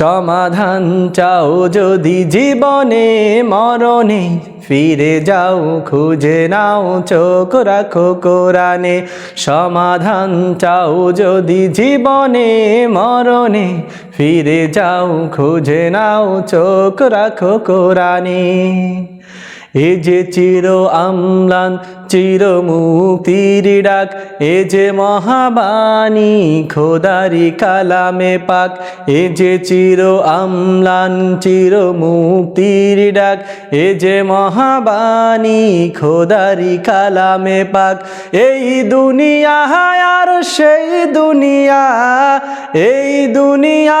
সমাধান চাও যদি জীবনে মরণে, ফিরে যাও, খুঁজে নাও, চোখ রাখো কোরআনে। সমাধান চাও যদি জীবনে মরণে, ফিরে যাও, খুঁজে নাও, চোখ রাখো কোরআনে। এ যে চির আমলান চির মুক্তির ডাক, এ যে মহাবাণী খোদারি কালামে পাক, এ যে চির আমলান চির মুক্তির ডাক, এ যে মহাবাণী খোদারি কালামে পাক, এই দুনিয়া আর সেই দুনিয়া, এই দুনিয়া